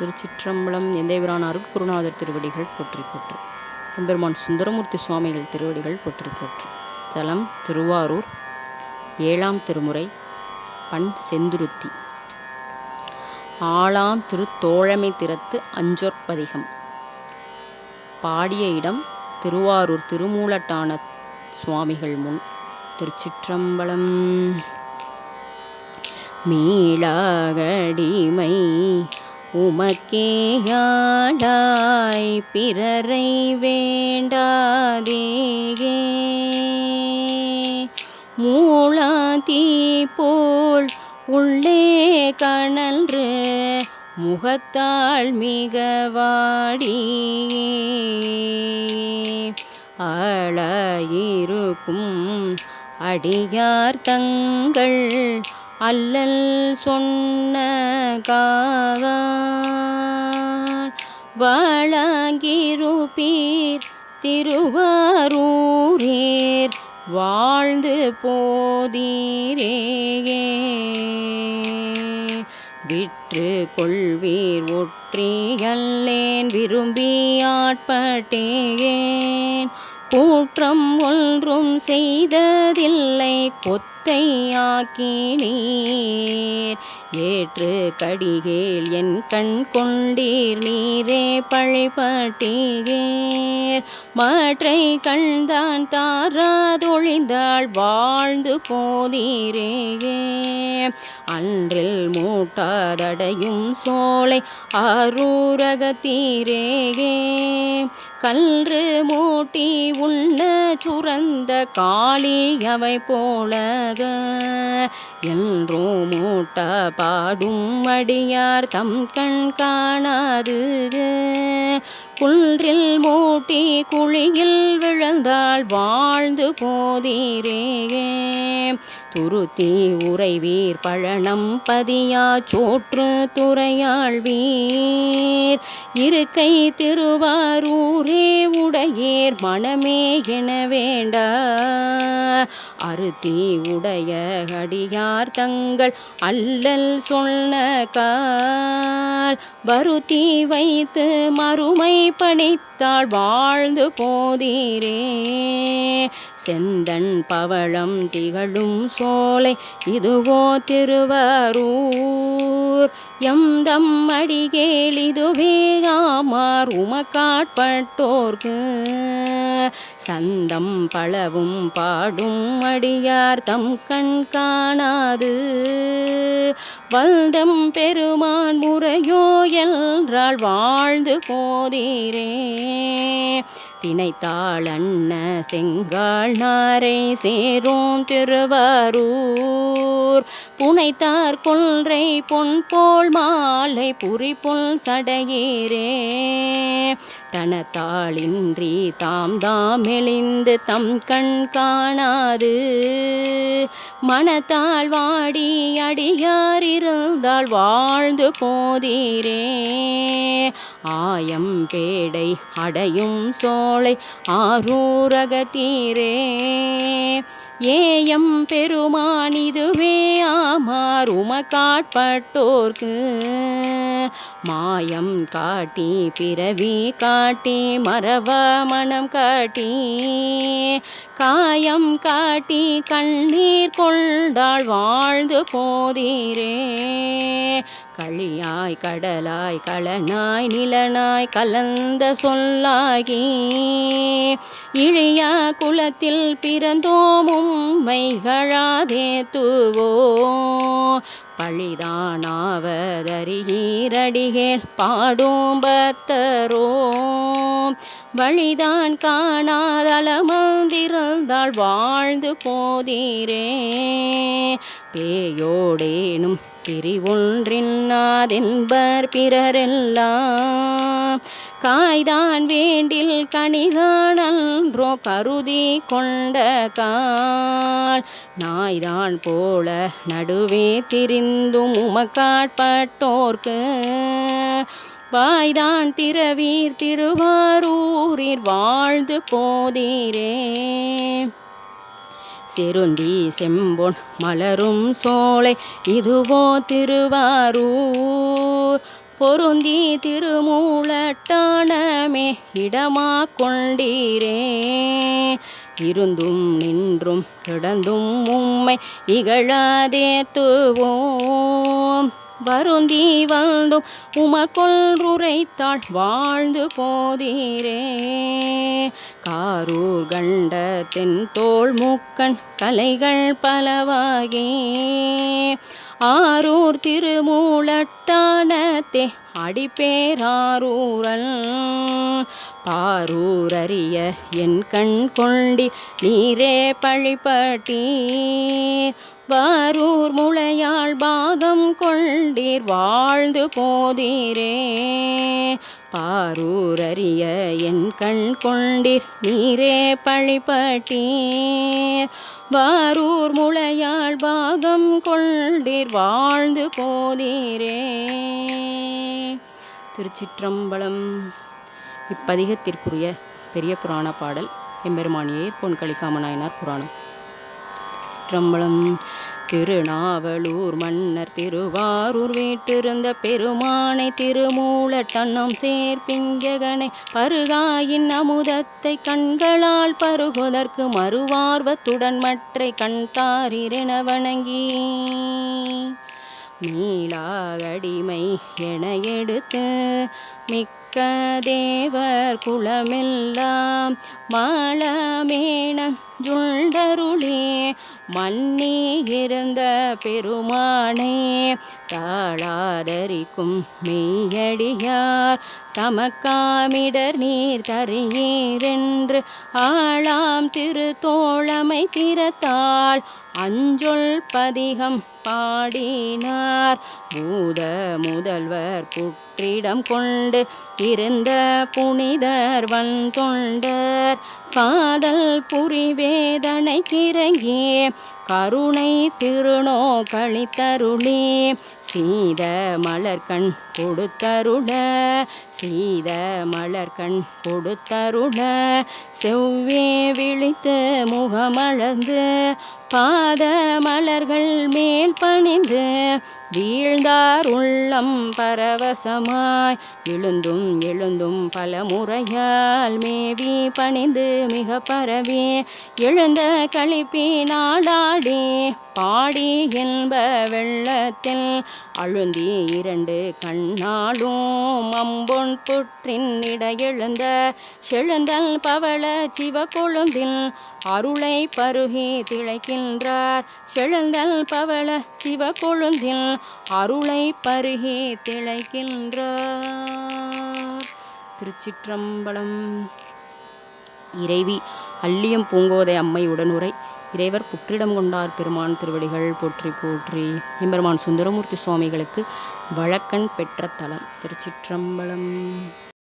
திருச்சிற்றம்பலம் எந்தைபிரானாருக்கு குருநாதர் திருவடிகள் போற்றி போற்று. எம்பெருமான் சுந்தரமூர்த்தி சுவாமிகள் திருவடிகள் போற்றி போற்று. தலம் திருவாரூர். ஏழாம் திருமுறை பண் செந்துருத்தி. ஆளாம் திருத்தோழமை திறத்து அஞ்சொற்பதிகம் பாடிய இடம் திருவாரூர் திருமூலட்டான சுவாமிகள் முன். திருச்சிற்றம்பலம். மீளாகடிமை உமக்கேயாடாய் பிறரை வேண்டாதேகே. மூளாதி போல் உள்ளே கணன்று முகத்தாள் மிக வாடியே. ஆளாயிருக்கும் அடியார் தங்கள் அல்லல் சொன்ன காவான் வாழாங்கிருப்பீர் திருவாரூரேர் வாழ்ந்து போதீரே விற்று கொள்வீர் ஒற்றியல்லேன் விரும்பியாட்பட்டேன் கூற்றம் ஒன்றும் செய்ததில்லை கொத்தையாக்கி நீர் ஏற்று கடிகேள் என் கண் கொண்டீர் நீரே பழைப்பட்டீர். மற்றை கண்தான் தாராதொழிந்தாள் வாழ்ந்து போதீரே அன்றில் மூட்டாதடையும் சோலை அரூரகத்தீரே கன்று மூட்டி உண்ண சுரந்த காளி அவை போலக. என்றோ மூட்ட பாடும் அடியார் தம் கண் காணாது. குன்றில் மூட்டி குழியில் விழுந்தால் வாழ்ந்து போதீரே. துருத்தி உறைவீர் பழனம் பதியா சோற்று துறையாழ்வீர். இருக்கை திருவாரூரே உடையேர் மனமே என வேண்டா அருத்தி உடைய அடியார் தங்கள் அல்லல் சொன்ன கால். வருத்தி வைத்து மறுமை பணித்தாள் வாழ்ந்து போதீரே. செந்தன் பவழம் திகழும் சோலை இதுவோ திருவரூர். எந்தம் அடிகேள் ஆமார் உமக்காட்பட்டோர்க்கு. சந்தம் பளவும் பாடும் அடியார் தம் கண் காணாது. வந்தம் பெருமான் முறையோ என்றால் வாழ்ந்து போதீரே. தினைத்தாள் அண்ண செங்கால் நாரை சேரும் திருவாரூர். புனைத்தார் கொன்றை பொன் போல் மாலை புரி புல் சடையீரே தனத்தாளின்றி தாம் தாம் மெலிந்து தம் கண் காணாது. மனத்தால் வாடி அடியார் இருந்தால் வாழ்ந்து போதீரே. ஆயம் பேடை அடையும் சோலை ஆரூரகத்தீரே ஏயம் பெருமான் இதுவே மாமார் உமக்காட்பட்டோர்க்கு. மாயம் காட்டி பிறவி காட்டி மரவ மனம் காட்டி. காயம் காட்டி கண்ணீர் கொண்டாள் வாழ்ந்து போதீரே. களியாய் கடலாய் களனாய் நிலனாய் கலந்த சொல்லாகி இழியா குலத்தில் பிறந்தோமும் மைகழாதே தூவோ. பழிதானாவதறியீரடிகேள் பாடும் பத்தரோ. வழிதான் காணாதளமந்திருந்தாள் வாழ்ந்து போதீரே. பேயோடேனும் பிரிவொன்றின்னாதென்பர் பிறரெல்லாம். காய்தான் வேண்டில் கனிதானன்றோ கருதி கொண்ட கால். நாய்தான் போல நடுவே திரிந்தும் உமக்காட்பட்டோர்க்கு. வாய்தான் திரவீர் திருவாரூரில் வாழ்ந்து போதீரே. செருந்தி செம்பொன் மலரும் சோலை இதுவோ திருவாரூர். பொருந்தி திருமூலட்டானமே இடமா கொண்டீரே. இருந்தும் நின்றும் கிடந்தும் உம்மை இகழாதேத்துவோம் வருந்தி வந்தும். உமக்கொன்றுரைத்தாள் வாழ்ந்து போதீரே. காரூர் கண்ட தென்தோள் மூக்கண் கலைகள் பலவாகி. ஆரூர் திருமூலட்டானத்தே அடிப்பேராரூரல் பாரூரறிய என் கண் கொண்டி நீரே பழிப்பட்டீர் வாரூர் முளையாள் பாகம் கொண்டீர் வாழ்ந்து போதீரே. பாரூரறிய என் கண் கொண்டீர் நீரே பழிபட்டீர். வாரூர் முளையாள் பாகம் கொண்டீர் வாழ்ந்து போதீரே. திருச்சிற்றம்பலம் இப்பதிகத்திற்குரிய பெரிய புராண பாடல் எம்பெருமானியே பொன் நாயனார் புராணம். திருச்சிற்றம்பலம் திருநாவலூர் மன்னர் திருவாரூர் வீட்டிருந்த பெருமானை திருமூல சேர்ப்பிங்ககனை பருகாயின் அமுதத்தை கண்களால் பருகுதற்கு மறுவார்வத்துடன் மற்றை கண் தாரிரென வணங்கி. நீலாகடிமை என எடுத்து மிக்க தேவர் குலமெல்லாம் மாளமேன ஜுண்டருளே மண்ணே இருந்த பெருமானே தாழாதரிக்கும் மெய்யடியார் தமக்காமிடர் நீர் தருகிறென்று ஆளாம் திருத்தோழமை திறத்தாள் அஞ்சொல் பதிகம் பாடினார். பூத முதல்வர் புற்றிடம் கொண்டு இருந்த புனிதர் வந்தொண்டர் காதல் புரிவேதனை கிறங்கே கருணை திருநோ கழித்தருளே சீத மலர்கண் கொடுத்தருட சீத மலர்கண் கொடுத்தருட செவ்வே விழித்து முகமளர்ந்து பாத மலர்கள் மேல் பணிந்து வீழ்ந்தார் உள்ளம் பரவசமாய். எழுந்தும் எழுந்தும் பல முறையால் மேவி பணிந்து மிக பரவி. எழுந்த களிப்பி நாடாடி பாடி என்ப வெள்ளத்தில். அழுந்தி இரண்டு கண்ணாலும் அம்பொன் புற்றின் இடையெழுந்த. செழுந்தல் பவள சிவ கொழுந்தில் அருளை பருகி திளைக்கின்றார். செழுந்தல் பவள சிவ கொழுந்தில் அருளை பருகே திளைக்கின்றார். திருச்சிற்றம்பலம். இறைவி. அல்லியம் பூங்கோதை அம்மை உடனுரை. இறைவர் புற்றிடம் கொண்டார் பெருமான் திருவடிகள் போற்றி போற்றி. எம்பெருமான் சுந்தரமூர்த்தி சுவாமிகளுக்கு வழக்கன் பெற்ற தலம். திருச்சிற்றம்பலம்.